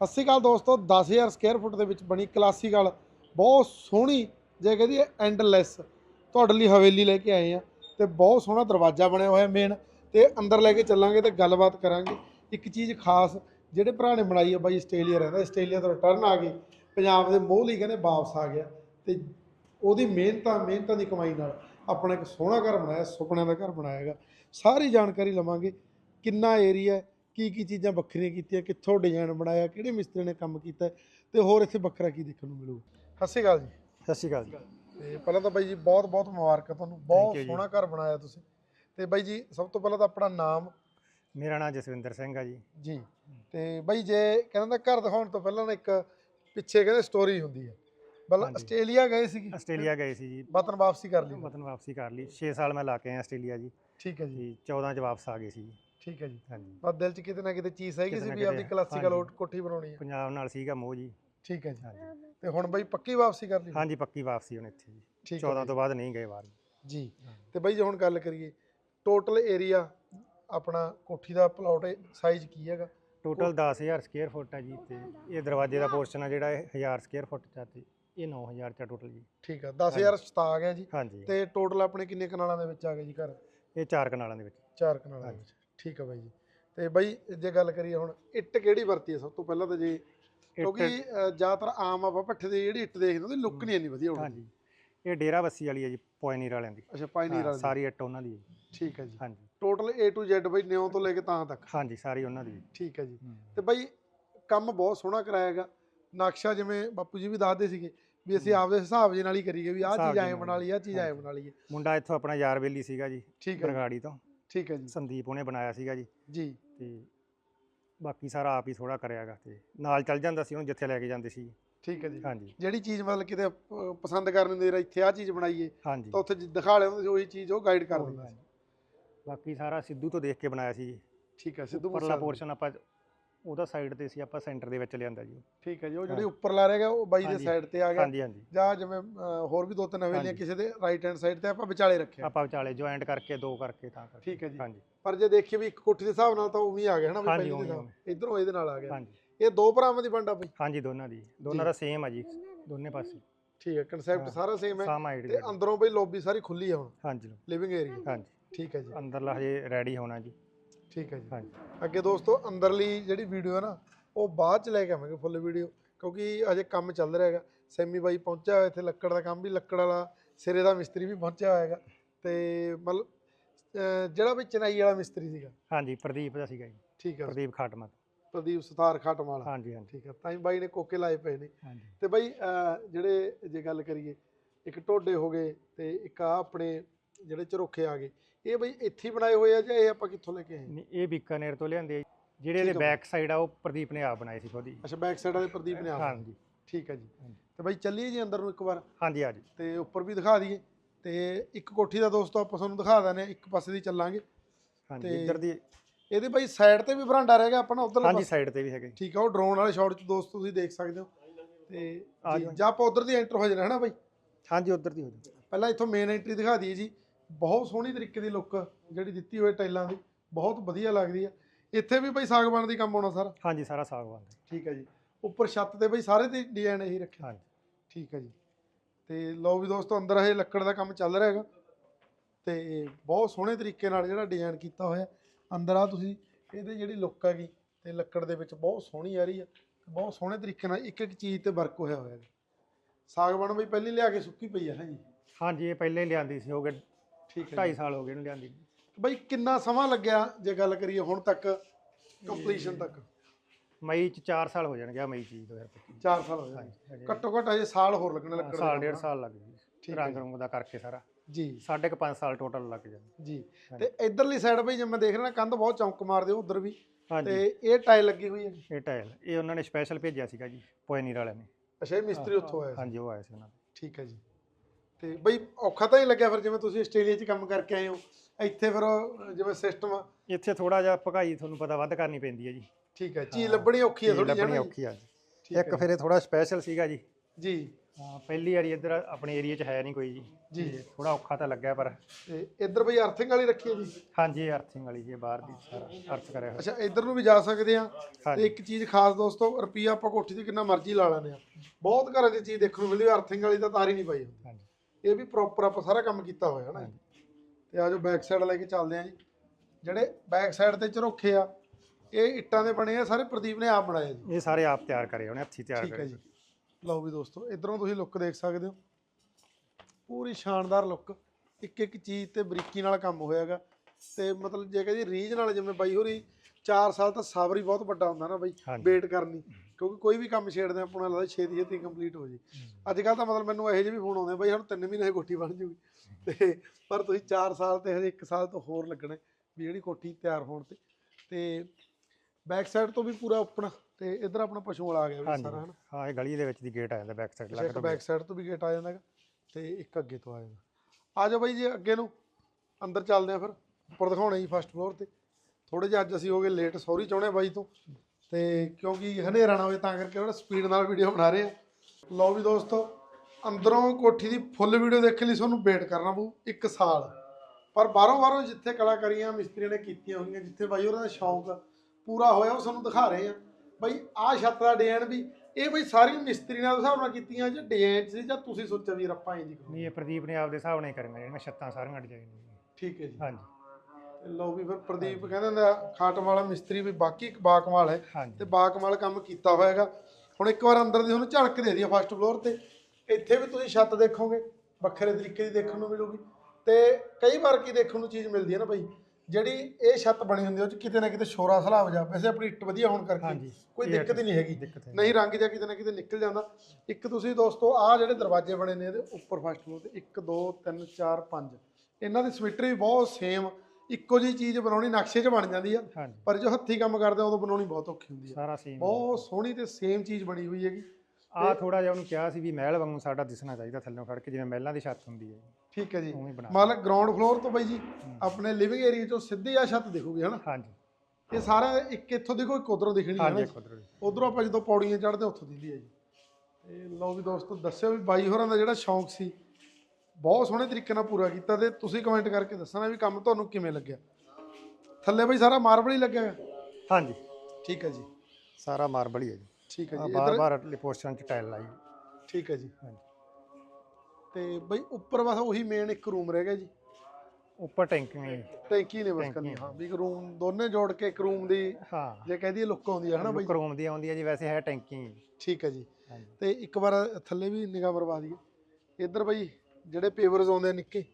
ਸਤਿ ਸ਼੍ਰੀ ਅਕਾਲ ਦੋਸਤੋ 10000 square foot ਦੇ ਵਿੱਚ ਬਣੀ ਕਲਾਸੀਕਲ ਬਹੁਤ ਸੋਹਣੀ ਜੇ ਕਹਦੀ ਐਂਡਲੈਸ ਤੁਹਾਡੇ ਲਈ ਹਵੇਲੀ ਲੈ ਕੇ ਆਏ ਆ ਤੇ ਬਹੁਤ ਸੋਹਣਾ ਦਰਵਾਜ਼ਾ ਬਣਿਆ ਹੋਇਆ ਮੇਨ ਤੇ ਅੰਦਰ ਲੈ ਕੇ ਚੱਲਾਂਗੇ ਤੇ ਗੱਲਬਾਤ ਕਰਾਂਗੇ। ਇੱਕ ਚੀਜ਼ ਖਾਸ ਜਿਹੜੇ ਭਰਾ ਨੇ ਬਣਾਈ ਆ ਬਾਈ ਆਸਟ੍ਰੇਲੀਆ ਰਹਿੰਦਾ, ਆਸਟ੍ਰੇਲੀਆ ਤੋਂ ਰਿਟਰਨ ਆ ਗਏ, ਪੰਜਾਬ ਦੇ ਮੋਹ ਲਈ ਕਹਿੰਦੇ ਵਾਪਸ ਆ ਗਿਆ ਤੇ ਉਹਦੀ ਮਿਹਨਤਾਂ ਮਿਹਨਤਾਂ ਦੀ ਕਮਾਈ ਨਾਲ ਆਪਣਾ ਇੱਕ ਸੋਹਣਾ ਘਰ ਬਣਾਇਆ, ਸੁਪਨਿਆਂ ਦਾ ਘਰ ਬਣਾਇਆ ਹੈਗਾ। ਸਾਰੀ ਜਾਣਕਾਰੀ ਲਵਾਂਗੇ ਕਿੰਨਾ ਏਰੀਆ ਕੀ ਕੀ ਚੀਜ਼ਾਂ ਵੱਖਰੀਆਂ ਕੀਤੀਆਂ ਕਿੱਥੋਂ ਡਿਜ਼ਾਈਨ ਬਣਾਇਆ ਕਿਹੜੇ ਮਿਸਤਰੀ ਨੇ ਕੰਮ ਕੀਤਾ ਤੇ ਹੋਰ ਇੱਥੇ ਵੱਖਰਾ ਕੀ ਦੇਖਣ ਨੂੰ ਮਿਲੂਗਾ? ਸਤਿ ਸ਼੍ਰੀ ਅਕਾਲ ਜੀ। ਸਤਿ ਸ਼੍ਰੀ ਅਕਾਲ ਜੀ। ਤੇ ਪਹਿਲਾਂ ਤਾਂ ਬਾਈ ਜੀ ਬਹੁਤ ਬਹੁਤ ਮੁਬਾਰਕਾਂ ਤੁਹਾਨੂੰ ਬਹੁਤ you ਜੀ। ਸੋਹਣਾ ਘਰ ਬਣਾਇਆ ਤੁਸੀਂ। ਤੇ ਬਾਈ ਜੀ ਸਭ ਤੋਂ ਪਹਿਲਾਂ ਤਾਂ ਆਪਣਾ ਨਾਮ। ਮੇਰਾ ਨਾਮ ਜਸਵਿੰਦਰ ਸਿੰਘ ਆ ਜੀ। ਜੀ। ਤੇ ਬਾਈ ਜੇ ਕਹਿੰਦਾ ਘਰ ਦਿਖਾਉਣ ਤੋਂ ਪਹਿਲਾਂ ਨਾ ਇੱਕ ਪਿੱਛੇ ਕਹਿੰਦੇ ਸਟੋਰੀ ਹੁੰਦੀ ਹੈ ਬਲ ਹਾਂਜੀ। ਆਸਟ੍ਰੇਲੀਆ ਗਏ ਸੀਗੇ? ਆਸਟ੍ਰੇਲੀਆ ਗਏ ਸੀ ਜੀ। ਵਤਨ ਵਾਪਸੀ ਕਰ ਲਈ। ਵਤਨ ਵਾਪਸੀ ਕਰ ਲਈ। 6 ਸਾਲ ਮੈਂ ਲਾ ਕੇ ਆਇਆ ਆਸਟ੍ਰੇਲੀਆ ਜੀ। ਠੀਕ ਹੈ ਜੀ। ਜੀ 14 ਚ ਵਾਪਸ ਆ ਗਏ ਸੀ ਜੀ। ਠੀਕ ਹੈ ਜੀ। ਹਾਂਜੀ। ਬਸ ਦਿਲ 'ਚ ਕਿਤੇ ਨਾ ਕਿਤੇ ਚੀਜ਼ ਹੈਗੀ ਸੀ ਵੀ ਆਪਦੀ ਕਿਤੇ, ਕਲਾਸੀਕਲ। ਕੋਠੀ ਬਣਾਉਣੀ ਹੈ। ਪੰਜਾਬ ਨਾਲ ਸੀਗਾ ਮੋਹ ਜੀ। ਠੀਕ ਹੈ ਜੀ। ਹਾਂਜੀ। ਤੇ ਹੁਣ ਬਾਈ ਪੱਕੀ ਵਾਪਸੀ ਕਰ ਲਈ? ਹਾਂਜੀ ਪੱਕੀ ਵਾਪਸੀ ਹੁਣ ਇੱਥੇ ਜੀ। ਠੀਕ ਹੈ 14 ਜੀ। ਤੋਂ ਬਾਅਦ ਨਹੀਂ ਗਏ ਬਾਹਰ ਜੀ। ਤੇ ਬਾਈ ਜੇ ਹੁਣ ਗੱਲ ਕਰੀਏ ਟੋਟਲ ਏਰੀਆ ਆਪਣਾ ਕੋਠੀ ਦਾ ਪਲਾਟ ਸਾਈਜ਼ ਕੀ ਹੈਗਾ? ਟੋਟਲ 10000 ਸਕੁਅਰ ਫੁੱਟ ਆ ਜੀ ਤੇ ਇਹ ਦਰਵਾਜ਼ੇ ਦਾ ਪੋਰਸ਼ਨ ਆ ਜਿਹੜਾ ਇਹ 1000 ਸਕੁਅਰ ਫੁੱਟ ਚ ਤੇ ਇਹ 9000 ਚ ਟੋਟਲ ਜੀ। ਠੀਕ ਆ 10000 ਸਤਾ ਆ ਗਿਆ ਜੀ। ਤੇ ਟੋਟਲ ਆਪਣੇ ਕਿੰਨੇ ਕਨਾਲਾਂ ਦੇ ਵਿੱਚ ਆ ਗਿਆ ਜੀ ਘਰ? ਇਹ ਚਾਰ ਕਨਾਲਾਂ ਦੇ ਵਿੱਚ। ਚਾਰ ਕਨਾਲਾਂ ਦੇ। ਵਿੱਚ। ਠੀਕ ਆ ਬਾਈ ਜੀ। ਤੇ ਬਾਈ ਜੇ ਗੱਲ ਕਰੀਏ ਹੁਣ ਇੱਟ ਕਿਹੜੀ ਵਰਤੀ ਹੈ ਸਭ ਤੋਂ ਪਹਿਲਾਂ ਤਾਂ ਜੀ? ਕਿਉਂਕਿ ਅ, ਜ਼ਿਆਦਾਤਰ ਆਮ ਆਪਾਂ ਭੱਠੇ ਦੀ ਜਿਹੜੀ ਇੱਟ ਦੇਖਦੇ ਉਹਦੀ ਲੁੱਕ ਨਹੀਂ ਇੰਨੀ ਵਧੀਆ ਹੁੰਦੀ ਹਾਂਜੀ। ਇਹ ਡੇਰਾ ਬੱਸੀ ਵਾਲੀ ਹੈ ਜੀ ਪੋਇਨੀਰ ਵਾਲਿਆਂ ਦੀ। ਅੱਛਾ ਪਾਈਨੀਰ ਹਾਂ, ਵਾਲੀ। ਸਾਰੀ ਇੱਟ ਉਹਨਾਂ ਦੀ ਹੈ ਜੀ। ਠੀਕ ਹੈ ਜੀ। ਹਾਂਜੀ। ਟੋਟਲ A to Z ਬਾਈ ਨਿਉ ਤੋਂ ਲੈ ਕੇ ਤਾਂ ਤੱਕ। ਹਾਂਜੀ ਸਾਰੀ ਉਹਨਾਂ ਦੀ ਠੀਕ ਹੈ ਜੀ। ਹੂੰ। ਤੇ ਬਾਈ ਕੰਮ ਬਹੁਤ ਸੋਹਣਾ ਕਰਾਇਆ ਹੈਗਾ। ਨਕਸ਼ਾ ਜਿਵੇਂ ਬਾਪੂ ਜੀ ਵੀ ਦੱਸਦੇ ਸੀਗੇ ਵੀ ਅਸੀਂ ਆਪਦੇ ਹਿਸਾਬ ਦੇ ਨਾਲ ਹੀ ਕਰੀਏ ਵੀ ਆਹ ਹਿਸਾਬ ਚੀਜ਼ ਦੇ ਐਂ ਨਾਲ ਬਣਾ ਲਈ ਆਹ ਚੀਜ਼ ਐਂ। ਬਣਾ ਲਈਏ। ਮੁੰਡਾ ਇੱਥੋਂ ਆਪਣਾ ਯਾਰ ਬੇਲੀ ਸੀਗਾ ਜੀ ਠੀਕ ਹੈ ਬਰਗਾੜੀ ਤੋਂ। ਠੀਕ ਹੈ ਜੀ। ਸੰਦੀਪ ਉਹਨੇ ਬਣਾਇਆ ਸੀਗਾ ਜੀ। ਜੀ। ਤੇ ਬਾਕੀ ਸਾਰਾ ਆਪ ਹੀ ਥੋੜਾ ਕਰਿਆਗਾ ਤੇ ਨਾਲ ਚੱਲ ਜਾਂਦਾ ਸੀ ਉਹਨੂੰ ਜਿੱਥੇ ਲੈ ਕੇ ਜਾਂਦੇ ਸੀ। ਠੀਕ ਹੈ ਜੀ। ਹਾਂਜੀ। ਜਿਹੜੀ ਚੀਜ਼ ਮਤਲਬ ਕਿਤੇ ਪਸੰਦ ਕਰਨ ਦੇ ਇੱਥੇ ਆਹ ਚੀਜ਼ ਬਣਾਈਏ ਹਾਂਜੀ। ਤਾਂ ਉੱਥੇ ਦਿਖਾ ਲਿਆ ਉਹੀ ਚੀਜ਼ ਉਹ ਗਾਈਡ ਕਰ ਦਿੰਦਾ ਸੀ। ਬਾਕੀ ਸਾਰਾ ਸਿੱਧੂ ਤੋਂ ਦੇਖ ਕੇ ਬਣਾਇਆ ਸੀ। ਜੀ ਠੀਕ ਹੈ ਸਿੱਧੂ ਮੂਸੇਵਾਲਾ। ਪੋਰਸ਼ਨ ਆਪਾਂ ਉਹਦਾ ਸਾਈਡ ਤੇ ਸੀ ਆਪਾਂ ਸੈਂਟਰ ਦੇ ਵਿੱਚ ਲਿਆਂਦਾ ਜੀ ਠੀਕ ਹੈ ਜੀ ਉਹ ਜਿਹੜੀ ਹਾਂ। ਉੱਪਰ ਲਾ ਰਿਹਾ ਉਹ ਬਾਈ ਦੇ ਹਾਂਜੀ। ਸਾਈਡ ਤੇ ਆ ਗਿਆ। ਹਾਂਜੀ ਹਾਂਜੀ। ਜਾਂ ਜਿਵੇਂ ਅ, ਹੋਰ ਵੀ ਦੋ ਤਿੰਨ ਹਵੇਲੀਆਂ ਹਾਂਜੀ। ਕਿਸੇ ਦੇ ਰਾਈਟ ਹੈਂਡ ਸਾਈਡ ਤੇ ਆਪਾਂ ਵਿਚਾਲੇ ਰੱਖਿਆ। ਆਪਾਂ ਵਿਚਾਲੇ ਜੁਆਇੰਟ ਕਰਕੇ ਦੋ ਕਰਕੇ ਤਾਂ ਕਰਕੇ। ਠੀਕ ਹੈ ਜੀ। ਹਾਂਜੀ। ਪਰ ਜੇ ਦੇਖੀਏ ਵੀ ਇੱਕ ਕੋਠੀ ਦੇ ਹਿਸਾਬ ਨਾਲ ਤਾਂ ਉਵੇਂ ਹੀ ਆ ਗਿਆ ਹਨਾ ਵੀ ਹਾਂਜੀ, ਪਹਿਲੀ ਦੇ ਉਵੇਂ ਹੀ, ਹਿਸਾਬ ਇਧਰੋਂ ਇਹਦੇ ਨਾਲ ਆ ਗਿਆ। ਹਾਂਜੀ। ਇਹ ਦੋ ਭਰਾਵਾਂ ਦੀ ਵੰਡਾ ਬਈ। ਹਾਂਜੀ ਦੋਨਾਂ ਦੀ। ਦੋਨਾਂ ਦਾ ਸੇਮ ਆ ਜੀ। ਦੋਨੇ ਪਾਸੇ। ਠੀਕ ਹੈ ਕਨਸੈਪਟ ਹਾਂ। ਸਾਰਾ ਸੇਮ ਹੈ। ਸਾਮ ਤੇ ਅੰਦਰੋਂ ਬਈ ਲੌਬੀ ਸਾਰੀ ਖੁੱਲੀ ਹੈ ਹੁਣ। ਹਾਂਜੀ। ਲਿਵਿੰਗ ਏਰੀਆ ਹਾਂਜੀ। ਠੀਕ ਹੈ ਜੀ। ਅੰਦਰਲਾ ਹਜੇ ਰੈਡੀ ਹੋਣਾ ਜੀ। ਠੀਕ ਹੈ ਜੀ। ਹਾਂਜੀ। ਅੱਗੇ ਦੋਸਤੋ ਅੰਦਰਲੀ ਜਿਹੜੀ ਵੀਡੀਓ ਹੈ ਨਾ ਉਹ ਬਾਅਦ ਚ ਲੈ ਕੇ ਆਵਾਂਗੇ ਫੁੱਲ ਵੀਡੀਓ ਕਿਉਂਕਿ ਅਜੇ ਕੰਮ ਚੱਲ ਰਿਹਾ ਹੈਗਾ। ਸੈਮੀ ਬਾਈ ਪਹੁੰਚਿਆ ਹੋਇਆ ਇੱਥੇ ਲੱਕੜ ਦਾ ਕੰਮ ਵੀ ਲੱਕੜ ਵਾਲਾ ਸਿਰੇ ਦਾ ਮਿਸਤਰੀ ਵੀ ਪਹੁੰਚਿਆ ਹੋਇਆ ਹੈਗਾ। ਤੇ ਮਤਲਬ ਅਹ ਜਿਹੜਾ ਵੀ ਚਨਾਈ ਵਾਲਾ ਮਿਸਤਰੀ ਸੀਗਾ। ਹਾਂਜੀ ਪ੍ਰਦੀਪ ਦਾ ਸੀਗਾ ਜੀ। ਠੀਕ ਹੈ। ਪ੍ਰਦੀਪ ਖਾਟਮਾ ਪ੍ਰਦੀਪ ਸਤਾਰ ਖਾਟਮ ਵਾਲਾ। ਹਾਂਜੀ ਹਾਂਜੀ। ਠੀਕ ਹੈ। ਤਾਂ ਹੀ ਬਾਈ ਨੇ ਕੋਕੇ ਲਾਏ ਪਏ ਨੇ। ਹਾਂਜੀ। ਤੇ ਬਾਈ ਅਹ ਜਿਹੜੇ ਜੇ ਗੱਲ ਕਰੀਏ ਇੱਕ ਟੋਡੇ ਹੋ ਗਏ ਤੇ ਇੱਕ ਆ ਆਪਣੇ ਜਿਹੜੇ ਝਰੋਖੇ ਆ ਗਏ। ਇਹ ਬਈ ਇੱਥੇ ਬਣਾਏ ਹੋਏ ਆ ਜਾਂ ਇਹ ਆਪਾਂ ਕਿੱਥੋਂ ਲੈ ਕੇ ਆਏ ਨਹੀਂ, ਇਹ ਬੀਕਾਨੇਰ ਤੋਂ ਲਿਆਂਦੇ ਆ ਜੀ। ਜਿਹੜੇ ਇਹਦੇ ਬੈਕ ਸਾਈਡ ਆ ਉਹ ਪ੍ਰਦੀਪ ਨੇ ਆਪ ਬਣਾਏ ਸੀ ਖੁਦ ਹੀ। ਅੱਛਾ ਬੈਕ ਸਾਈਡ ਵਾਲੇ ਪ੍ਰਦੀਪ ਨੇ ਆਪ? ਹਾਂਜੀ। ਠੀਕ ਹੈ ਜੀ। ਤੇ ਬਾਈ ਚੱਲੀਏ ਜੀ ਅੰਦਰ ਨੂੰ ਇੱਕ ਵਾਰ? ਹਾਂਜੀ ਹਾਂਜੀ ਤੇ ਉੱਪਰ ਵੀ ਦਿਖਾ ਦਈਏ। ਤੇ ਇੱਕ ਕੋਠੀ ਦਾ ਦੋਸਤੋ ਆਪਾਂ ਤੁਹਾਨੂੰ ਦਿਖਾ ਹਾਂ ਇੱਕ ਪਾਸੇ ਦੀ ਚੱਲਾਂਗੇ। ਹਾਂਜੀ ਇੱਧਰ ਦੀ ਇਹਦੇ ਬਾਈ ਸਾਈਡ ਤੇ ਵੀ ਬਰਾਂਡਾ ਰਹਿ ਗਿਆ ਆਪਣਾ ਉਧਰ ਹਾਂਜੀ ਸਾਈਡ ਤੇ ਵੀ ਹੈਗੇ। ਠੀਕ ਆ ਉਹ ਡਰੋਨ ਵਾਲੇ ਸ਼ਾਟ ਚ ਦੋਸਤੋ ਤੁਸੀਂ ਦੇਖ ਸਕਦੇ ਹੋ। ਤੇ ਜੀ। ਜਾਂ ਆਪਾਂ ਉਧਰ ਦੀ ਐਂਟਰ ਹੋ ਜਾਣਾ ਹੈ ਨਾ ਬਾਈ? ਹਾਂਜੀ ਉੱਧਰ ਦੀ ਹੋ ਜਾਊ ਪਹਿਲਾਂ ਇੱਥੋਂ ਮੇਨ ਐਂਟਰੀ ਦਿਖਾ ਦਈਏ ਜੀ। ਬਹੁਤ ਸੋਹਣੀ ਤਰੀਕੇ ਦੀ ਲੁੱਕ ਜਿਹੜੀ ਦਿੱਤੀ ਹੋਈ ਟਾਈਲਾਂ ਦੀ ਬਹੁਤ ਵਧੀਆ ਲੱਗਦੀ ਆ ਇੱਥੇ ਵੀ ਬਈ ਸਾਗਵਾਨ ਦੀ ਕੰਮ ਆਉਣਾ ਸਾਰਾ? ਹਾਂਜੀ ਸਾਰਾ ਸਾਗਵਾਨ ਦਾ। ਠੀਕ ਹੈ ਜੀ। ਉੱਪਰ ਛੱਤ ਤੇ ਬਈ ਸਾਰੇ ਤੇ ਡਿਜ਼ਾਈਨ ਇਹੀ ਰੱਖਿਆ ਹਾਂਜੀ। ਠੀਕ ਹੈ ਜੀ। ਤੇ ਲਓ ਵੀ ਦੋਸਤੋ ਅੰਦਰ ਇਹ ਲੱਕੜ ਦਾ ਕੰਮ ਚੱਲ ਰਿਹਾ ਹੈਗਾ। ਤੇ ਬਹੁਤ ਸੋਹਣੇ ਤਰੀਕੇ ਨਾਲ ਜਿਹੜਾ ਡਿਜ਼ਾਈਨ ਕੀਤਾ ਹੋਇਆ। ਅੰਦਰ ਆ ਤੁਸੀਂ ਇਹਦੇ ਜਿਹੜੀ ਲੁੱਕ ਹੈਗੀ ਤੇ ਲੱਕੜ ਦੇ ਵਿੱਚ ਬਹੁਤ ਸੋਹਣੀ ਆ ਰਹੀ ਆ ਬਹੁਤ ਸੋਹਣੇ ਤਰੀਕੇ ਨਾਲ ਇੱਕ ਇੱਕ ਚੀਜ਼ ਤੇ ਵਰਕ ਹੋਇਆ ਹੋਇਆ ਹੈ ਸਾਗਵਾਨ ਬਈ ਪਹਿਲੀ ਲਿਆ ਕੇ ਸੁੱਕੀ ਪਈ ਆ ਹੈ ਜੀ? ਹਾਂਜੀ ਇਹ ਪਹਿਲੇ ਹੀ ਲਿਆਂਦੀ ਸੀ ਹੋ ਗਏ ਠੀਕ ਹੈ 2.5 ਜੀ। ਸਾਲ ਹੋ ਗਏ ਇਹਨੂੰ ਲਿਆਂਦੀ ਨੂੰ। ਬਈ ਕਿੰਨਾ ਸਮਾਂ ਲੱਗਿਆ ਜੇ ਗੱਲ ਕਰੀਏ ਹੁਣ ਤੱਕ ਕੰਪਲੀਸ਼ਨ ਤੱਕ? ਮਈ ਚ 4 ਸਾਲ ਹੋ ਜਾਣਗੇ ਮਈ ਚ ਜੀ 2025 4 ਸਾਲ ਹੋ ਗਏ ਹਾਂਜੀ ਘੱਟੋ ਘੱਟ ਅਜੇ ਸਾਲ ਹੋਰ ਲੱਗਣੇ ਲੱਕੜ ਦੇ ਸਾਲ ਡੇਢ। ਸਾਲ ਲੱਗ ਠੀਕ ਹੈ ਰੰਗ ਜੀ। ਰੰਗ ਦਾ ਕਰਕੇ ਸਾਰਾ। ਜੀ। ਸਾਢੇ ਕੁ ਪੰਜ ਸਾਲ ਟੋਟਲ ਲੱਗ ਜਾਂਦੇ ਜੀ। ਤੇ ਇਧਰਲੀ ਸਾਈਡ ਬਈ ਜੇ ਮੈਂ ਦੇਖ ਰਿਹਾ ਕੰਧ ਬਹੁਤ ਚੌਂਕ ਮਾਰਦੇ ਉਧਰ ਵੀ। ਹਾਂਜੀ। ਤੇ ਇਹ ਟਾਇਲ ਲੱਗੀ ਹੋਈ ਹੈ ਇਹ ਟਾਇਲ ਇਹ ਉਹਨਾਂ ਨੇ ਸਪੈਸ਼ਲ ਭੇਜਿਆ ਸੀਗਾ ਜੀ ਪੋਇਨੀਰ ਵਾਲਿਆਂ ਨੇ। ਅੱਛਾ ਇਹ ਮਿਸਤਰੀ ਉੱਥੋਂ ਆਇਆ ਸੀ? ਹਾਂਜੀ ਉਹ ਆਏ ਸੀ ਉਹਨਾਂ ਦੇ। ਠੀਕ ਹੈ ਜੀ। ਤੇ ਬਈ ਔਖਾ ਤਾਂ ਹੀ ਲੱਗਿਆ ਫਿਰ ਜਿਵੇਂ ਤੁਸੀਂ ਆਸਟ੍ਰੇਲੀਆ 'ਚ ਕੰਮ ਕਰਕੇ ਆਏ ਹੋ। ਇੱਥੇ ਫਿਰ ਉਹ ਜਿਵੇਂ ਸਿਸਟਮ ਇੱਥੇ ਥੋੜਾ ਜਿਹਾ ਭਗਾਈ ਤੁਹਾਨੂੰ ਪਤਾ ਵੱਧ ਕਰਨੀ ਪੈਂਦੀ ਹੈ ਜੀ। ਠੀਕ ਹੈ ਚੀਜ਼। ਲੱਭਣੀ ਔਖੀ ਹੈ ਥੋੜੀ ਲੱਭਣੀ ਜਿਹੀ ਔਖੀ ਆ ਜੀ। ਇੱਕ ਫਿਰ ਇਹ ਥੋੜਾ ਸਪੈਸ਼ਲ ਸੀਗਾ ਜੀ। ਜੀ। ਹਾਂ ਪਹਿਲੀ ਵਾਰੀ ਇੱਧਰ ਆਪਣੇ ਏਰੀਆ 'ਚ ਹੈ ਨਹੀਂ ਕੋਈ ਜੀ। ਜੀ। ਥੋੜਾ ਔਖਾ ਤਾਂ ਲੱਗਿਆ ਪਰ। ਤੇ ਇੱਧਰ ਬਈ ਅਰਥਿੰਗ ਵਾਲੀ ਰੱਖੀ ਹੈ ਜੀ? ਹਾਂਜੀ ਅਰਥਿੰਗ ਵਾਲੀ ਜੀ ਬਾਹਰ ਦੀ ਸਾਰਾ ਅਰਥ ਕਰਿਆ ਹੋਇਆ। ਅੱਛਾ ਇੱਧਰ ਨੂੰ ਵੀ ਜਾ ਸਕਦੇ ਆ। ਤੇ ਇੱਕ ਚੀਜ਼ ਖਾਸ ਦੋਸਤੋ ਰੁਪਈਆ ਆਪਾਂ ਕੋਠੀ ਤੇ ਕਿੰਨਾ ਮਰਜ਼ੀ ਲਾ ਲੈਂਦੇ ਆ। ਬਹੁਤ ਘਰਾਂ ਦੀ ਚੀਜ਼ ਦੇਖਣ ਨੂੰ ਮਿਲਦੀ ਅਰਥਿੰਗ ਵਾਲੀ ਤਾਂ ਤਾਰ ਹੀ ਨਹੀਂ ਪਾਈ ਹੁੰਦੀ। ਹਾਂਜੀ। ਇਹ ਵੀ ਪ੍ਰੋਪਰ ਆਪਾਂ ਸਾਰਾ ਕੰਮ ਕੀਤਾ ਹੋਇਆ ਨਾ। ਤੇ ਆਜੋ ਬੈਕ ਸਾਈਡ ਲੈ ਕੇ ਚੱਲਦੇ ਆ ਜੀ। ਜਿਹੜੇ ਬੈਕ ਸਾਈਡ ਤੇ ਝਰੋਖੇ ਆ ਇਹ ਇੱਟਾਂ ਦੇ ਬਣੇ ਆ ਸਾਰੇ ਪ੍ਰਦੀਪ ਨੇ ਆਪ ਬਣਾਏ ਆ ਜੀ। ਇਹ ਸਾਰੇ ਆਪ ਤਿਆਰ ਕਰੇ ਉਹਨੇ ਹੱਥੀ ਤਿਆਰ ਠੀਕ ਹੈ ਕਰੇ ਜੀ। ਲਓ ਵੀ ਦੋਸਤੋ ਇਧਰੋਂ ਤੁਸੀਂ ਲੁੱਕ ਦੇਖ ਸਕਦੇ ਹੋ। ਪੂਰੀ ਸ਼ਾਨਦਾਰ ਲੁੱਕ ਇੱਕ ਇੱਕ ਚੀਜ਼ ਤੇ ਬਰੀਕੀ ਨਾਲ ਕੰਮ ਹੋਇਆਗਾ ਤੇ ਮਤਲਬ ਜੇ ਕਹਿੰਦੀ ਰੀਝ ਨਾਲ ਜਿਵੇਂ ਬਾਈ ਹੋਰੀ 4 ਸਾਲ ਤਾਂ ਸਬਰ ਹੀ ਬਹੁਤ ਵੱਡਾ ਹੁੰਦਾ ਨਾ ਬਾਈ ਹਾਂਜੀ। ਵੇਟ ਕਰਨੀ। ਕਿਉਂਕਿ ਕੋਈ ਵੀ ਕੰਮ ਛੇੜਦੇ ਆਪਾਂ ਨੂੰ ਲੱਗਦਾ ਛੇਤੀ ਛੇਤੀ ਕੰਪਲੀਟ ਹੋ ਜੇ। ਅੱਜ ਕੱਲ ਤਾਂ ਮਤਲਬ ਮੈਨੂੰ ਇਹੋ ਜਿਹੇ ਵੀ ਫੋਨ ਆਉਂਦੇ ਬਾਈ ਹੁਣ 3 ਮਹੀਨੇ ਕੋਠੀ ਬਣ ਜੂਗੀ। ਤੇ ਪਰ ਤੁਸੀਂ 4 ਸਾਲ ਤੇ ਹਜੇ 1 ਸਾਲ ਤੋਂ ਹੋਰ ਲੱਗਣੇ ਵੀ ਜਿਹੜੀ ਕੋਠੀ ਤਿਆਰ ਹੋਣ ਤੇ। ਤੇ ਬੈਕ ਸਾਈਡ ਤੋਂ ਵੀ ਪੂਰਾ ਓਪਨ ਤੇ ਇਧਰ ਆਪਣਾ ਪਸ਼ੂ ਵਾਲਾ ਆ ਗਿਆ ਵੀ ਸਾਰਾ ਹਨਾ? ਹਾਂ ਇਹ ਗਲੀ ਦੇ ਵਿੱਚ ਦੀ ਗੇਟ ਆ ਜਾਂਦਾ ਬੈਕ ਸਾਈਡ ਲੱਗ ਬੈਕ ਸਾਈਡ ਤੋਂ ਵੀ। ਗੇਟ ਆ ਜਾਂਦਾ ਗਾ ਤੇ ਇੱਕ ਅੱਗੇ ਤੋਂ ਆ ਜਾਂਦਾ। ਆ ਜਾਓ ਬਾਈ ਜੀ ਅੱਗੇ ਨੂੰ ਅੰਦਰ ਚੱਲਦੇ ਆ ਫਿਰ। ਉੱਪਰ ਦਿਖਾਉਣਾ ਜੀ ਫਸਟ ਫਲੋਰ ਤੇ। ਥੋੜੇ ਜਿਹਾ ਅੱਜ ਅਸੀਂ ਹੋ ਗਏ ਲੇਟ ਸੌਰੀ ਚਾਹੁੰਦੇ ਬਾਈ ਤੋਂ। ਤੇ ਕਿਉਂਕਿ ਹਨੇਰਾ ਨਾ ਹੋਵੇ ਤਾਂ ਕਰਕੇ ਥੋੜਾ ਸਪੀਡ ਨਾਲ ਵੀਡੀਓ ਬਣਾ ਰਹੇ ਆ। ਲਓ ਵੀ ਦੋਸਤੋ ਅੰਦਰੋਂ ਕੋਠੀ ਦੀ ਫੁੱਲ ਵੀਡੀਓ ਦੇਖਣ ਲਈ ਤੁਹਾਨੂੰ ਵੇਟ ਕਰਨਾ ਪਊ ਇੱਕ ਸਾਲ। ਪਰ ਬਾਹਰੋਂ ਬਾਹਰੋਂ ਜਿੱਥੇ ਕਲਾਕਾਰੀਆਂ ਮਿਸਤਰੀਆਂ ਨੇ ਕੀਤੀਆਂ ਹੋਈਆਂ ਜਿੱਥੇ ਬਾਈ ਉਹਨਾਂ ਦਾ ਸ਼ੌਂਕ ਪੂਰਾ ਹੋਇਆ ਉਹ ਤੁਹਾਨੂੰ ਦਿਖਾ ਰਹੇ ਆ। ਬਾਈ ਆਹ ਛੱਤ ਦਾ ਡਿਜ਼ਾਈਨ ਵੀ ਇਹ ਬਈ ਸਾਰੀ ਮਿਸਤਰੀ ਨਾਲ ਹਿਸਾਬ ਨਾਲ ਕੀਤੀਆਂ ਜਾਂ ਡਿਜ਼ਾਈਨ ਸੀ ਜਾਂ ਤੁਸੀਂ ਸੋਚਿਆ ਵੀ ਆਪਾਂ ਇੰਜ ਕਰੋ ਨਹੀਂ ਇਹ ਪ੍ਰਦੀਪ ਨੇ ਆਪਦੇ ਹਿਸਾਬ ਨਾਲ ਹੀ ਕਰੀਆਂ ਜਿਹੜੀਆਂ ਛੱਤਾਂ ਸਾਰੀਆਂ ਡਿਜ਼ਾਈਨ ਠੀਕ ਹੈ ਜੀ। ਹਾਂਜੀ। ਤੇ ਲਓ ਵੀ ਫਿਰ ਪ੍ਰਦੀਪ ਕਹਿੰਦੇ ਹੁੰਦਾ ਖਾਟਮ ਵਾਲਾ ਮਿਸਤਰੀ ਵੀ ਬਾਕੀ ਬਾਕਮਾਲ ਹੈ ਹਾਂਜੀ। ਤੇ ਬਾਕਮਾਲ ਕੰਮ ਕੀਤਾ ਹੋਏਗਾ ਹੁਣ ਇੱਕ ਵਾਰ ਅੰਦਰ ਦੀ ਤੁਹਾਨੂੰ ਝਲਕ ਦੇ ਦਈਏ ਫਸਟ ਫਲੋਰ ਤੇ। ਇੱਥੇ ਵੀ ਤੁਸੀਂ ਛੱਤ ਦੇਖੋਗੇ ਵੱਖਰੇ ਤਰੀਕੇ ਦੀ ਦੇਖਣ ਨੂੰ ਮਿਲੂਗੀ। ਤੇ ਕਈ ਵਾਰ ਕੀ ਦੇਖਣ ਨੂੰ ਚੀਜ਼ ਮਿਲਦੀ ਹੈ ਨਾ ਬਾਈ ਜਿਹੜੀ ਇਹ ਛੱਤ ਬਣੀ ਹੁੰਦੀ ਹੈ ਉਹ ਚ ਕਿਤੇ ਨਾ ਕਿਤੇ ਸ਼ੋਰਾ ਸਲਾਬ ਜਾ ਵੈਸੇ ਆਪਣੀ ਇੱਟ ਵਧੀਆ ਹੋਣ ਕਰਕੇ ਹਾਂਜੀ ਕੋਈ ਇਹ ਦਿੱਕਤ ਹੀ ਨਹੀਂ ਹੈਗੀ। ਦਿੱਕਤ ਹੈ। ਨਹੀਂ ਰੰਗ ਜਾਂ ਕਿਤੇ ਨਾ ਕਿਤੇ ਨਿਕਲ ਜਾਂਦਾ। ਇੱਕ ਤੁਸੀਂ ਦੋਸਤੋ ਆਹ ਜਿਹੜੇ ਦਰਵਾਜ਼ੇ ਬਣੇ ਨੇ ਇਹਦੇ ਉੱਪਰ ਫਸਟ ਫਲੋਰ ਤੇ। 1 2 3 4 5 ਇਹਨਾਂ ਦੀ ਸਿਮੈਟਰੀ ਵੀ ਬਹੁਤ ਸੇਮ ਇੱਕੋ ਜਿਹੀ ਚੀਜ਼ ਬਣਾਉਣੀ ਨਕਸ਼ੇ 'ਚ ਬਣ ਜਾਂਦੀ ਆ। ਹਾਂਜੀ। ਪਰ ਜੋ ਹੱਥੀਂ ਕੰਮ ਕਰਦੇ ਆ ਉਦੋਂ ਬਣਾਉਣੀ ਬਹੁਤ ਔਖੀ ਹੁੰਦੀ ਆ। ਸਾਰਾ ਬਹੁਤ ਸੋਹਣੀ ਤੇ ਸੇਮ ਚੀਜ਼ ਬਣੀ ਹੋਈ ਹੈਗੀ। ਆ ਥੋੜਾ ਜਿਹਾ ਉਹਨੂੰ ਕਿਹਾ ਸੀ ਵੀ ਮਹਿਲ ਵਾਂਗੂ ਸਾਡਾ ਦਿਸਣਾ ਚਾਹੀਦਾ ਥੱਲੋਂ ਖੜ ਕੇ ਜਿਵੇਂ ਮਹਿਲਾਂ ਦੀ ਛੱਤ ਹੁੰਦੀ ਹੈ। ਠੀਕ ਹੈ ਜੀ। ਉਵੇਂ ਬਣਾ ਮਤਲਬ ਗਰਾਊਂਡ ਫਲੋਰ ਤੋਂ ਬਾਈ ਜੀ ਆਪਣੇ ਲਿਵਿੰਗ ਏਰੀਆ ਚੋਂ ਸਿੱਧੀ ਆ ਛੱਤ ਦਿਖੂਗੀ ਹਨਾ? ਹਾਂਜੀ। ਇਹ ਸਾਰਾ ਇੱਕ ਇੱਥੋਂ ਦੇਖੋ ਇੱਕ ਉਧਰੋਂ ਦਿਖਣੀ ਹੈ ਹਾਂਜੀ ਨਾ ਕੁਦਰਤ ਉਧਰੋਂ ਆਪਾਂ ਜਦੋਂ ਪੌੜੀਆਂ ਚੜ੍ਹਦੇ ਉੱਥੋਂ ਦਿਖਦੀ ਹੈ ਜੀ। ਤੇ ਲਓ ਵੀ ਦੋਸਤੋ ਦੱਸਿਓ ਵੀ ਬਾਈ ਹੋਰਾਂ ਦਾ ਜਿਹੜਾ ਸ਼ੌਂਕ ਸੀ ਬਹੁਤ ਸੋਹਣੇ ਤਰੀਕੇ ਨਾਲ ਪੂਰਾ ਕੀਤਾ ਤੇ ਤੁਸੀਂ ਕਮੈਂਟ ਕਰਕੇ ਦੱਸਣਾ ਵੀ ਕੰਮ ਤੁਹਾਨੂੰ ਕਿਵੇਂ ਲੱਗਿਆ। ਥੱਲੇ ਬਈ ਸਾਰਾ ਮਾਰਬਲ ਹੀ ਲੱਗਿਆ ਹਾਂਜੀ। ਠੀਕ ਹੈ ਜੀ। ਸਾਰਾ ਮਾਰਬਲ ਹੀ ਹੈ ਜੀ। ਠੀਕ ਹੈ ਜੀ। ਬਾਰ ਇੱਧਰ ਬਾਰ ਪੋਰਸ਼ਨ ਚ ਟਾਇਲ ਲਾਈ। ਠੀਕ ਹੈ ਜੀ। ਹਾਂਜੀ। ਤੇ ਬਈ ਉੱਪਰ ਬਸ ਉਹੀ ਮੇਨ ਇੱਕ ਰੂਮ ਰਹਿ ਗਿਆ ਜੀ। ਉੱਪਰ ਟੈਂਕੀਆਂ ਹੀ। ਟੈਂਕੀ ਨੇ ਬਸ ਟੈਂਕੀ ਕੱਲੀ ਹਾਂ। ਵੀ ਇੱਕ ਰੂਮ ਦੋਨੇ ਜੋੜ ਕੇ ਇੱਕ ਰੂਮ ਦੀ ਹਾਂ। ਜੇ ਕਹਦੀ ਲੁੱਕ ਆਉਂਦੀ ਹੈ ਹਨਾ ਬਈ? ਕਰੋਮ ਦੀ ਆਉਂਦੀ ਹੈ ਜੀ ਵੈਸੇ ਹੈ ਟੈਂਕੀ। ਠੀਕ ਹੈ ਜੀ। ਹਾਂਜੀ। ਤੇ ਇੱਕ ਵਾਰ ਥੱਲੇ ਵੀ ਨਿਗਾਹ ਮਰਵਾ ਦਈਏ ਇੱਧਰ ਬਈ ਜਿਹੜੇ ਪੇਵਰਸ ਆਉਂਦੇ ਆ ਨਿੱਕੇ?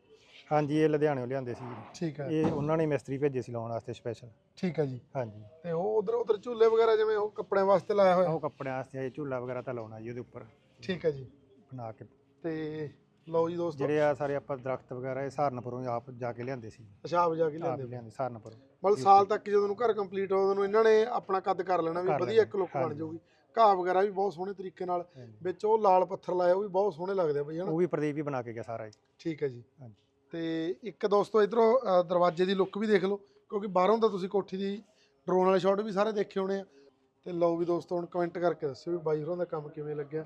ਹਾਂਜੀ ਇਹ ਲੁਧਿਆਣਿਓਂ ਲਿਆਂਦੇ ਸੀ ਜੀ। ਠੀਕ ਹੈ ਇਹ ਉਹਨਾਂ ਨੇ ਮਿਸਤਰੀ ਭੇਜੇ ਸੀ ਲਾਉਣ ਵਾਸਤੇ ਸਪੈਸ਼ਲ ਠੀਕ ਹੈ ਜੀ। ਹਾਂਜੀ। ਤੇ ਉਹ ਉਧਰ ਉਧਰ ਝੂਲੇ ਵਗੈਰਾ ਜਿਵੇਂ ਉਹ ਕੱਪੜਿਆਂ ਵਾਸਤੇ ਲਾਇਆ ਹੋਇਆ? ਉਹ ਕੱਪੜਿਆਂ ਵਾਸਤੇ ਇਹ ਝੂਲਾ ਵਗੈਰਾ ਤਾਂ ਲਾਉਣਾ ਜੀ ਉਹਦੇ ਉੱਪਰ। ਠੀਕ ਹੈ ਜੀ। ਬਣਾ ਕੇ। ਤੇ ਲਓ ਜੀ ਦੋਸਤੋ। ਜਿਹੜੇ ਆ ਸਾਰੇ ਆਪਾਂ ਦਰਖਤ ਵਗੈਰਾ ਇਹ ਸਹਾਰਨਪੁਰੋਂ ਆਪ ਜਾ ਕੇ ਲਿਆਂਦੇ ਸੀ। ਪਿਸ਼ਾਬ ਜਾ ਕੇ ਆਪ ਲਿਆਂਦੇ ਲਿਆਂਦੇ ਸਹਾਰਨਪੁਰੋਂ। ਮਤਲਬ ਸਾਲ ਤੱਕ ਜਦੋਂ ਨੂੰ ਘਰ ਕੰਪਲੀਟ ਹੋ ਉਹਨੂੰ ਇਹਨਾਂ ਨੇ ਆਪਣਾ ਕੱਦ ਕਰ ਲੈਣਾ ਵੀ ਕਰ ਵਧੀਆ ਇੱਕ ਲੁੱਕ ਬਣ। ਜਾਊਗੀ। ਘਾਹ ਵਗੈਰਾ ਵੀ ਬਹੁਤ ਸੋਹਣੇ ਤਰੀਕੇ ਨਾਲ। ਵਿੱਚ ਉਹ ਲਾਲ ਪੱਥਰ ਲਾਇਆ ਉਹ ਵੀ ਬਹੁਤ ਸੋਹਣੇ ਲੱਗਦੇ ਆ ਬਈ ਹਨਾ? ਉਹ ਵੀ ਪ੍ਰਦੀਪ ਹੀ ਬਣਾ ਕੇ ਗਿਆ ਸਾਰਾ ਜੀ। ਠੀਕ ਹੈ ਜੀ। ਹਾਂਜੀ। ਤੇ ਇੱਕ ਦੋਸਤੋ ਇਧਰੋਂ ਦਰਵਾਜ਼ੇ ਦੀ ਲੁੱਕ ਵੀ ਦੇਖ ਲਓ ਕਿਉਂਕਿ ਬਾਹਰੋਂ ਤਾਂ ਤੁਸੀਂ ਕੋਠੀ ਦੀ ਡਰੋਨ ਵਾਲੇ ਸ਼ਾਟ ਵੀ ਸਾਰੇ ਦੇਖੇ ਹੋਣੇ ਆ। ਤੇ ਲਓ ਵੀ ਦੋਸਤੋ ਹੁਣ ਕਮੈਂਟ ਕਰਕੇ ਦੱਸਿਓ ਵੀ ਬਾਈ ਹੋਰਾਂ ਦਾ ਕੰਮ ਕਿਵੇਂ ਲੱਗਿਆ।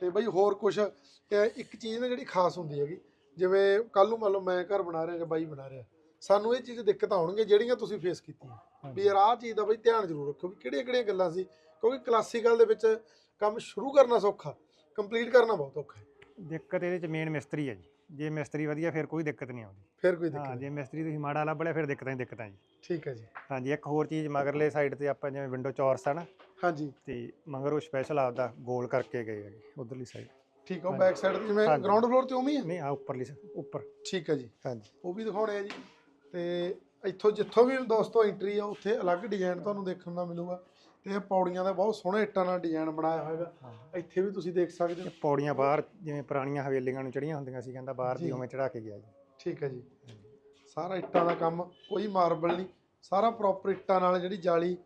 ਤੇ ਬਾਈ ਹੋਰ ਕੁਝ ਇੱਕ ਚੀਜ਼ ਨਾ ਜਿਹੜੀ ਖਾਸ ਹੁੰਦੀ ਹੈਗੀ ਜਿਵੇਂ ਕੱਲ ਨੂੰ ਮੰਨ ਲਓ ਮੈਂ ਘਰ ਬਣਾ ਰਿਹਾ ਜਾਂ ਬਾਈ ਬਣਾ ਰਿਹਾ ਸਾਨੂੰ ਇਹ ਚੀਜ਼ ਦਿੱਕਤ ਆਉਣਗੀਆਂ ਜਿਹੜੀਆਂ ਤੁਸੀਂ ਫੇਸ ਕੀਤੀਆਂ। ਵੀ ਯਾਰ ਆਹ ਚੀਜ਼ ਦਾ ਬਈ ਧਿਆਨ ਜ਼ਰੂਰ ਰੱਖੋ ਵੀ ਕਿਹੜੀਆਂ ਕਿਹੜੀਆਂ ਗੱਲਾਂ ਸੀ ਕਿਉਂਕਿ ਕਲਾਸੀਕਲ ਦੇ ਵਿੱਚ ਕੰਮ ਸ਼ੁਰੂ ਕਰਨਾ ਸੌਖਾ ਕੰਪਲੀਟ ਕਰਨਾ ਬਹੁਤ ਔਖਾ ਹੈ। ਦਿੱਕਤ ਇਹਦੇ ਚ ਮੇਨ ਮਿਸਤਰੀ ਹੈ ਜੀ। ਜੇ ਮਿਸਤਰੀ ਵਧੀਆ ਫਿਰ ਕੋਈ ਦਿੱਕਤ ਨਹੀਂ ਆਉਂਦੀ। ਫਿਰ ਕੋਈ ਹਾਂ ਦਿੱਕਤ ਨਹੀਂ। ਜੇ ਮਿਸਤਰੀ ਤੁਸੀਂ ਮਾੜਾ ਲੱਭ ਲਿਆ ਫਿਰ ਦਿੱਕਤਾਂ ਹੀ ਦਿੱਕਤਾਂ ਜੀ। ਠੀਕ ਹੈ ਜੀ। ਹਾਂਜੀ ਇੱਕ ਹੋਰ ਚੀਜ਼ ਮਗਰਲੇ ਸਾਈਡ ਤੇ ਆਪਾਂ ਜਿਵੇਂ ਵਿੰਡੋ ਚੌਰਸ ਆ ਨਾ ਹਾਂਜੀ। ਤੇ ਮਗਰ ਉਹ ਸਪੈਸ਼ਲ ਆਪਦਾ ਗੋਲ ਕਰਕੇ ਗਏ ਹੈਗੇ ਉਧਰਲੀ ਸਾਈਡ ਠੀਕ ਆ ਉਹ ਬੈਕ ਸਾਈਡ ਤੇ ਜਿਵੇਂ ਹਾਂਜੀ। ਗਰਾਊਂਡ ਫਲੋਰ ਤੇ ਉਵੇਂ ਹੀ ਆ? ਨਹੀਂ ਆ ਉੱਪਰਲੀ side, ਉੱਪਰ। ਠੀਕ ਹੈ ਜੀ। ਹਾਂਜੀ। ਉਹ ਵੀ ਦਿਖਾਉਣੇ ਆ ਜੀ। ਤੇ ਇੱਥੋਂ ਜਿੱਥੋਂ ਵੀ ਦੋਸਤੋ ਐਂਟਰੀ ਆ ਉੱਥੇ ਅਲੱਗ ਡਿਜ਼ਾਈਨ ਤੁਹਾਨੂੰ ਦੇਖਣ ਨੂੰ ਮਿਲੂਗਾ। ਤੇ ਇਹ ਪੌੜੀਆਂ ਦਾ ਬਹੁਤ ਸੋਹਣੇ ਇੱਟਾਂ ਨਾਲ ਡਿਜ਼ਾਈਨ ਬਣਾਇਆ ਹੋਏਗਾ ਇੱਥੇ ਵੀ ਤੁਸੀਂ ਦੇਖ ਸਕਦੇ ਹੋ। ਪੌੜੀਆਂ ਬਾਹਰ ਜਿਵੇਂ ਪੁਰਾਣੀਆਂ ਹਵੇਲੀਆਂ ਨੂੰ ਚੜੀਆਂ ਹੁੰਦੀਆਂ ਸੀ ਕਹਿੰਦਾ ਬਾਹਰ। ਦੀ ਉਵੇਂ ਚੜਾ ਕੇ ਗਿਆ ਜੀ। ਠੀਕ ਹੈ ਜੀ। ਸਾਰਾ ਇੱਟਾਂ ਦਾ ਕੰਮ ਕੋਈ ਮਾਰਬਲ ਨਹੀਂ। ਸਾਰਾ ਪ੍ਰੋਪਰ ਇੱਟਾਂ ਨਾਲ ਜਿਹੜੀ ਜਾਲੀ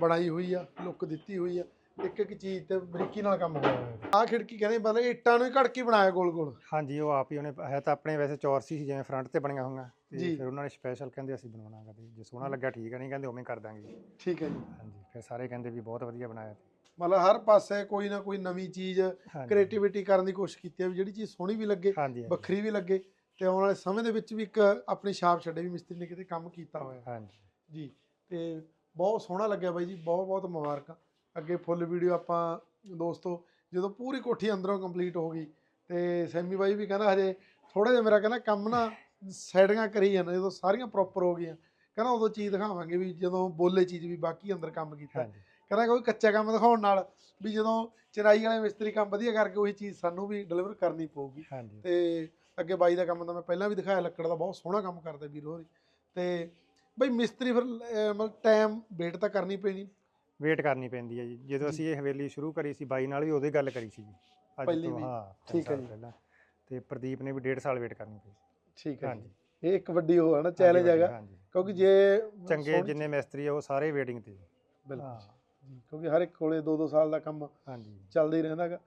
ਬਣਾਈ ਹੋਈ ਆ ਲੁੱਕ ਦਿੱਤੀ ਹੋਈ ਆ। ਇੱਕ ਇੱਕ ਚੀਜ਼ ਤੇ ਬਰੀਕੀ ਨਾਲ ਕੰਮ ਹੋਇਆ ਹੋਇਆ ਆ ਖਿੜਕੀ ਕਹਿੰਦੇ ਮਤਲਬ ਇੱਟਾਂ ਨੂੰ ਹੀ ਘੜਕੀ ਬਣਾਇਆ ਗੋਲ ਗੋਲ। ਹਾਂਜੀ ਉਹ ਆਪ ਹੀ ਉਹਨੇ ਹੈ ਤਾਂ ਆਪਣੇ ਵੈਸੇ ਚੌਰਸੀ ਸੀ ਜਿਵੇਂ ਫਰੰਟ ਤੇ ਬਣੀਆਂ ਹੋਈਆਂ। ਜੀ। ਤੇ ਫਿਰ ਉਹਨਾਂ ਨੇ ਸਪੈਸ਼ਲ ਕਹਿੰਦੇ ਅਸੀਂ ਬਣਾਉਣਾ ਕਦੇ ਜੇ ਸੋਹਣਾ ਲੱਗਾ ਠੀਕ ਹੈ ਨਹੀਂ ਕਹਿੰਦੇ ਉਵੇਂ ਕਰ ਦਾਂਗੇ। ਠੀਕ ਹੈ ਜੀ। ਹਾਂਜੀ ਫਿਰ ਸਾਰੇ ਕਹਿੰਦੇ ਵੀ ਬਹੁਤ ਵਧੀਆ ਬਣਾਇਆ ਮਤਲਬ ਹਰ ਪਾਸੇ ਕੋਈ ਨਾ ਕੋਈ ਨਵੀਂ ਚੀਜ਼ ਹਾਂਜੀ। ਕ੍ਰੀਏਟੀਵਿਟੀ ਕਰਨ ਦੀ ਕੋਸ਼ਿਸ਼ ਕੀਤੀ ਹੈ ਵੀ ਜਿਹੜੀ ਚੀਜ਼ ਸੋਹਣੀ ਵੀ ਲੱਗੇ ਹਾਂਜੀ ਹਾਂਜੀ, ਵੱਖਰੀ ਵੀ ਲੱਗੇ ਤੇ ਆਉਣ ਵਾਲੇ ਸਮੇਂ ਦੇ ਵਿੱਚ ਵੀ ਇੱਕ ਆਪਣੀ ਛਾਪ ਛੱਡੇ ਵੀ ਮਿਸਤਰੀ ਨੇ ਕਿਤੇ ਕੰਮ ਕੀਤਾ ਹੋਇਆ। ਹਾਂਜੀ। ਜੀ ਤੇ ਬਹੁਤ ਸੋਹਣਾ ਲੱਗਿਆ ਬਾਈ ਜੀ ਬਹੁਤ ਬਹੁਤ ਮੁਬਾਰਕਾਂ। ਅੱਗੇ ਫੁੱਲ ਵੀਡੀਓ ਆਪਾਂ ਦੋਸਤੋ ਜਦੋਂ ਪੂਰੀ ਕੋਠੀ ਅੰਦਰੋਂ ਕੰਪਲੀਟ ਹੋ ਗਈ ਤੇ ਸੈਮੀ ਬਾਈ ਵੀ ਕਹਿੰਦਾ ਹਜੇ ਥੋੜਾ ਜਿਹਾ ਮੇਰਾ ਕਹਿੰਦਾ ਕੰਮ ਨਾ ਸਾਈਡਾਂ ਕਰੀ ਜਾਂਦਾ ਜਦੋਂ ਸਾਰੀਆਂ ਪ੍ਰੋਪਰ ਹੋ ਗਈਆਂ ਕਹਿੰਦਾ ਉਦੋਂ ਚੀਜ਼ ਦਿਖਾਵਾਂਗੇ ਵੀ ਜਦੋਂ ਬੋਲੇ ਚੀਜ਼ ਵੀ ਬਾਕੀ ਅੰਦਰ ਕੰਮ ਕੀਤਾ। ਕਹਿੰਦਾ ਕੋਈ ਕੱਚਾ ਕੰਮ ਦਿਖਾਉਣ ਨਾਲ ਵੀ ਜਦੋਂ ਚਿਰਾਈ ਵਾਲੇ ਮਿਸਤਰੀ ਕੰਮ ਵਧੀਆ ਕਰਕੇ ਉਹੀ ਚੀਜ਼ ਸਾਨੂੰ ਵੀ ਡਿਲੀਵਰ ਕਰਨੀ ਪਊਗੀ। ਤੇ ਅੱਗੇ ਬਾਈ ਦਾ ਕੰਮ ਤਾਂ ਮੈਂ ਪਹਿਲਾਂ ਵੀ ਦਿਖਾਇਆ ਲੱਕੜ ਦਾ ਬਹੁਤ ਸੋਹਣਾ ਕੰਮ ਕਰਦਾ ਵੀਰ ਹੋਰੀ। ਤੇ ਬਈ ਮਿਸਤਰੀ ਫਿਰ ਮਤਲਬ ਟਾਈਮ ਵੇਟ ਤਾਂ ਕਰਨੀ ਪੈਣੀ। ਵੇਟ ਕਰਨੀ ਪੈਂਦੀ ਹੈ ਜੀ। ਜਦੋਂ। ਅਸੀਂ ਇਹ ਹਵੇਲੀ ਸ਼ੁਰੂ ਕਰੀ ਸੀ ਬਾਈ ਨਾਲ ਵੀ ਉਹਦੇ ਗੱਲ ਕਰੀ ਸੀ ਜੀ। ਅੱਜ ਪਹਿਲੀ ਤੋਂ ਵੀ। ਹਾਂ ਠੀਕ ਹੈ ਜੀ। ਪਹਿਲਾਂ। ਤੇ ਪ੍ਰਦੀਪ ਨੇ ਵੀ 1.5 ਸਾਲ ਵੇਟ ਕਰਨੀ ਪਈ ਠੀਕ ਹੈ ਹਾਂਜੀ। ਜੀ ਇਹ ਇੱਕ ਵੱਡੀ ਉਹ ਹੈ ਨਾ ਚੈਲੰਜ ਹੈਗਾ। ਹਾਂਜੀ। ਕਿਉਂਕਿ ਜੇ। ਚੰਗੇ ਸੋਹਣੀ- ਜਿੰਨੇ ਮਿਸਤਰੀ ਆ ਉਹ ਸਾਰੇ ਵੇਟਿੰਗ ਤੇ ਜੀ। ਬਿਲਕੁਲ ਹਾਂ। ਜੀ, ਕਿਉਂਕਿ ਹਰ ਇੱਕ ਕੋਲੇ 2-2 ਸਾਲ ਦਾ ਕੰਮ ਹਾਂਜੀ। ਚੱਲਦਾ ਹੀ ਰਹਿੰਦਾ ਹੈਗਾ।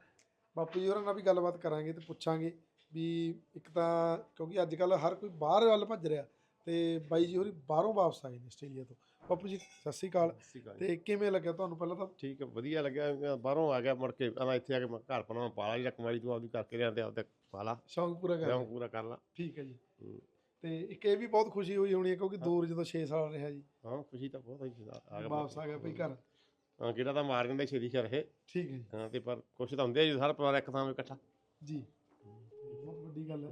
ਬਾਪੂ ਜੀ ਹੋਰਾਂ ਨਾਲ ਵੀ ਗੱਲਬਾਤ ਕਰਾਂਗੇ ਤੇ ਪੁੱਛਾਂਗੇ ਵੀ ਇੱਕ ਤਾਂ ਕਿਉਂਕਿ ਅੱਜ ਕੱਲ ਹਰ ਕੋਈ ਬਾਹਰ ਵੱਲ ਭੱਜ ਰਿਹਾ ਤੇ ਬਾਈ ਜੀ ਹੋਰੀ ਬਾਹਰੋਂ ਵਾਪਸ ਆਏ ਨੇ ਆਸਟ੍ਰੇਲੀਆ ਤੋਂ। ਬਾਪੂ ਜੀ ਸਤਿ ਸ਼੍ਰੀ ਅਕਾਲ। ਤੇ ਕਿਵੇਂ ਲੱਗਿਆ ਤੁਹਾਨੂੰ ਪਹਿਲਾਂ ਤਾਂ? ਠੀਕ ਹੈ ਵਧੀਆ ਲੱਗਿਆ। ਬਾਹਰੋਂ ਆ ਗਿਆ ਮੁੜ ਕੇ ਆਹ ਇੱਥੇ ਆ ਕੇ ਮੈਂ ਘਰ ਪਣਾ ਪਾਲਾ ਜਿਹੜਾ ਕਮਾਈ ਤੂੰ ਆਪਦੀ ਕਰਕੇ ਰਿਆਂ ਤੇ ਆਪਦੇ ਪਾਲਾ। ਸ਼ੌਂਕ ਪੂਰਾ ਕਰ ਲਿਆ। ਪੂਰਾ ਕਰ ਲਾ। ਠੀਕ ਹੈ ਜੀ। ਹੂੰ। ਤੇ ਇੱਕ ਇਹ ਵੀ ਬਹੁਤ ਖੁਸ਼ੀ ਹੋਈ ਹੋਣੀ ਹੈ ਕਿਉਂਕਿ ਦੂਰ ਜਦੋਂ 6 ਸਾਲ ਰਿਹਾ ਜੀ। ਹਾਂ ਖੁਸ਼ੀ ਤਾਂ ਬਹੁਤ ਹੋਈ ਸੀ ਆ ਗਿਆ ਵਾਪਸ ਆ ਗਿਆ ਭਈ ਘਰ। ਹਾਂ ਕਿਹੜਾ ਤਾਂ ਮਾਰ ਜਾਂਦਾ ਛੇਤੀ ਕਰ ਇਹ। ਠੀਕ ਹੈ ਜੀ। ਹਾਂ ਤੇ ਪਰ ਕੁਛ ਤਾਂ ਹੁੰਦੇ ਆ ਜੀ ਸਾਰਾ ਪਰਿਵਾਰ ਇੱਕ ਥਾਂ 'ਤੇ ਇਕੱਠਾ। ਜੀ। ਬਹੁਤ ਵੱਡੀ ਗੱਲ ਹੈ।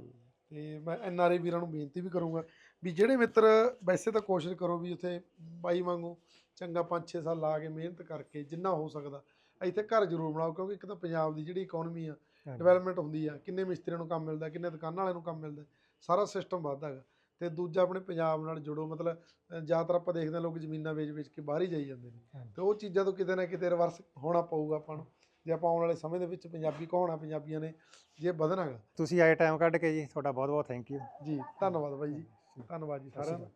ਤੇ ਮੈਂ ਐਨ ਆਰ ਆਈ ਵੀਰਾਂ ਨੂੰ ਬੇਨਤੀ ਵੀ ਕਰੂੰਗਾ ਵੀ ਜਿਹੜੇ ਮਿੱਤਰ ਵੈਸੇ ਤਾਂ ਕੋਸ਼ਿਸ਼ ਕਰੋ ਵੀ ਉੱਥੇ ਬਾਈ ਵਾਂਗੂ ਚੰਗਾ 5-6 ਸਾਲ ਲਾ ਕੇ ਮਿਹਨਤ ਕਰਕੇ ਜਿੰਨਾ ਹੋ ਸਕਦਾ ਇੱਥੇ ਘਰ ਜ਼ਰੂਰ ਬਣਾਓ ਕਿਉਂਕਿ ਇੱਕ ਤਾਂ ਪੰਜਾਬ ਦੀ ਜਿਹੜੀ ਇਕਨੋਮੀ ਆ। ਡਿਵੈਲਪਮੈਂਟ ਹੁੰਦੀ ਆ ਕਿੰਨੇ ਮਿਸਤਰੀਆਂ ਨੂੰ ਕੰਮ ਮਿਲਦਾ ਕਿੰਨੇ ਦੁਕਾਨਾਂ ਵਾਲਿਆਂ ਨੂੰ ਕੰਮ ਮਿਲਦਾ ਸਾਰਾ ਸਿਸਟਮ ਵੱਧਦਾ ਹੈਗਾ। ਤੇ ਦੂਜਾ ਆਪਣੇ ਪੰਜਾਬ ਨਾਲ ਜੁੜੋ ਮਤਲਬ ਜ਼ਿਆਦਾਤਰ ਆਪਾਂ ਦੇਖਦੇ ਹਾਂ ਲੋਕ ਜ਼ਮੀਨਾਂ ਵੇਚ-ਵੇਚ ਕੇ ਬਾਹਰ ਹੀ ਜਾਈ ਜਾਂਦੇ ਨੇ। ਤੇ ਉਹ ਚੀਜ਼ਾਂ ਤੋਂ ਕਿਤੇ ਨਾ ਕਿਤੇ ਰਿਵਰਸ ਹੋਣਾ ਪਊਗਾ ਆਪਾਂ ਨੂੰ ਜੇ ਆਪਾਂ ਆਉਣ ਵਾਲੇ ਸਮੇਂ ਦੇ ਵਿੱਚ ਪੰਜਾਬੀ ਕਹਾਉਣਾ ਪੰਜਾਬੀਆਂ ਨੇ ਜੇ ਵਧਣਾ ਗਾ ਤੁਸੀਂ ਆਏ ਟਾਈਮ ਕੱਢ ਕੇ ਜੀ ਤੁਹਾਡਾ ਬਹੁਤ ਬਹੁਤ ਥੈਂਕ ਯੂ ਜੀ ਧੰਨਵਾਦ ਬਾਈ ਜੀ। ਧੰਨਵਾਦ ਜੀ ਸਾਰਿਆਂ ਦਾ।